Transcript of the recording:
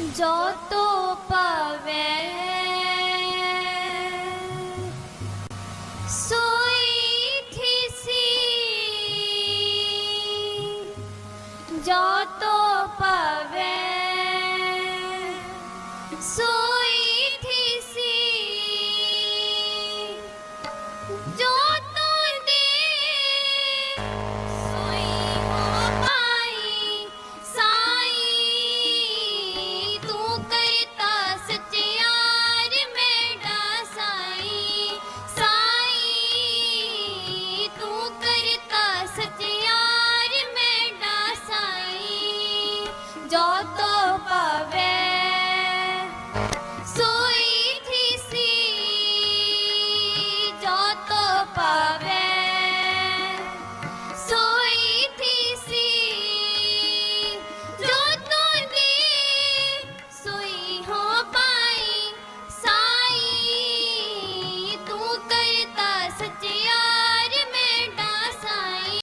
ਜੋ ਤੋ ਪਵੇ ਸੋਈ ਥੀਸੀ ਜੋ ਤੋ ਪਵੇ ਸੋਈ ਥੀਸੀ ਜੋ যত